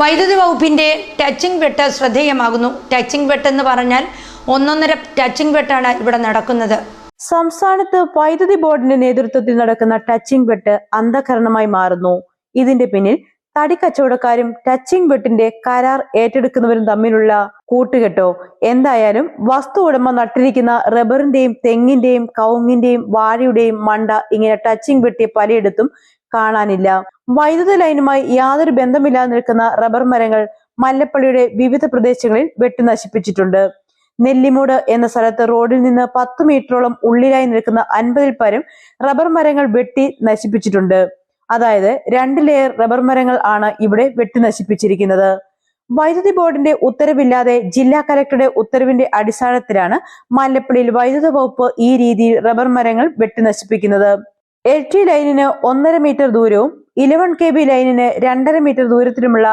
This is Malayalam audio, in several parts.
വൈദ്യുതി വകുപ്പിന്റെ ടച്ചിങ് വെട്ട് ശ്രദ്ധേയമാകുന്നു. ടച്ചിങ് വെട്ട് എന്ന് പറഞ്ഞാൽ ഒന്നൊന്നര ടച്ചിങ് വെട്ടാണ് ഇവിടെ നടക്കുന്നത്. സംസ്ഥാനത്ത് വൈദ്യുതി ബോർഡിന്റെ നേതൃത്വത്തിൽ നടക്കുന്ന ടച്ചിങ് വെട്ട് അന്ധകരണമായി മാറുന്നു. ഇതിന്റെ പിന്നിൽ തടി കച്ചവടക്കാരും ടച്ചിങ് വെട്ടിന്റെ കരാർ ഏറ്റെടുക്കുന്നവരും തമ്മിലുള്ള കൂട്ടുകെട്ടോ. എന്തായാലും വസ്തു ഉടമ നട്ടിരിക്കുന്ന റബ്ബറിന്റെയും തെങ്ങിന്റെയും കവുങ്ങിന്റെയും വാഴയുടെയും മണ്ട ഇങ്ങനെ ടച്ചിങ് വെട്ടിയ പലയിടത്തും കാണാനില്ല. വൈദ്യുത ലൈനുമായി യാതൊരു ബന്ധമില്ലാതെ നിൽക്കുന്ന റബ്ബർ മരങ്ങൾ മല്ലപ്പള്ളിയുടെ വിവിധ പ്രദേശങ്ങളിൽ വെട്ടി നശിപ്പിച്ചിട്ടുണ്ട്. നെല്ലിമൂട് എന്ന സ്ഥലത്ത് റോഡിൽ നിന്ന് പത്ത് മീറ്ററോളം ഉള്ളിലായി നിൽക്കുന്ന അൻപതിൽ പരം റബ്ബർ മരങ്ങൾ വെട്ടി നശിപ്പിച്ചിട്ടുണ്ട്. അതായത് രണ്ട് ലെയർ റബ്ബർ മരങ്ങൾ ആണ് ഇവിടെ വെട്ടി നശിപ്പിച്ചിരിക്കുന്നത്. വൈദ്യുതി ബോർഡിന്റെ ഉത്തരവില്ലാതെ ജില്ലാ കലക്ടറുടെ ഉത്തരവിന്റെ അടിസ്ഥാനത്തിലാണ് മല്ലപ്പള്ളിയിൽ വൈദ്യുത വകുപ്പ് ഈ രീതിയിൽ റബ്ബർ മരങ്ങൾ വെട്ടി നശിപ്പിക്കുന്നത്. എൽ ടി ലൈനിന് ഒന്നര മീറ്റർ ദൂരവും ഇലവൻ കെ ബി ലൈനിന് രണ്ടര മീറ്റർ ദൂരത്തിലുമുള്ള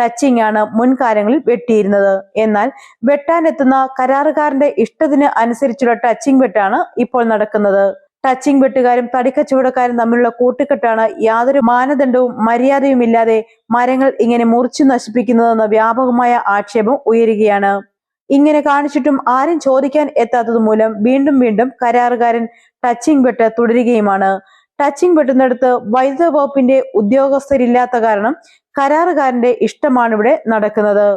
ടച്ചിംഗ് ആണ് മുൻകാലങ്ങളിൽ വെട്ടിയിരുന്നത്. എന്നാൽ വെട്ടാനെത്തുന്ന കരാറുകാരന്റെ ഇഷ്ടത്തിന് അനുസരിച്ചുള്ള ടച്ചിംഗ് വെട്ടാണ് ഇപ്പോൾ നടക്കുന്നത്. ടച്ചിംഗ് വെട്ടുകാരും തടിക്കച്ചവടക്കാരും തമ്മിലുള്ള കൂട്ടുകെട്ടാണ് യാതൊരു മാനദണ്ഡവും മര്യാദയും ഇല്ലാതെ മരങ്ങൾ ഇങ്ങനെ മുറിച്ചു നശിപ്പിക്കുന്നതെന്ന വ്യാപകമായ ആക്ഷേപം ഉയരുകയാണ്. ഇങ്ങനെ കാണിച്ചിട്ടും ആരും ചോദിക്കാൻ എത്താത്തത് മൂലം വീണ്ടും വീണ്ടും കരാറുകാരൻ ടച്ചിങ് വെട്ട് തുടരുകയുമാണ്. ടച്ചിങ് വെട്ടുന്നിടത്ത് വൈദ്യുത വകുപ്പിന്റെ ഉദ്യോഗസ്ഥരില്ലാത്ത കാരണം കരാറുകാരന്റെ ഇഷ്ടമാണ് ഇവിടെ നടക്കുന്നത്.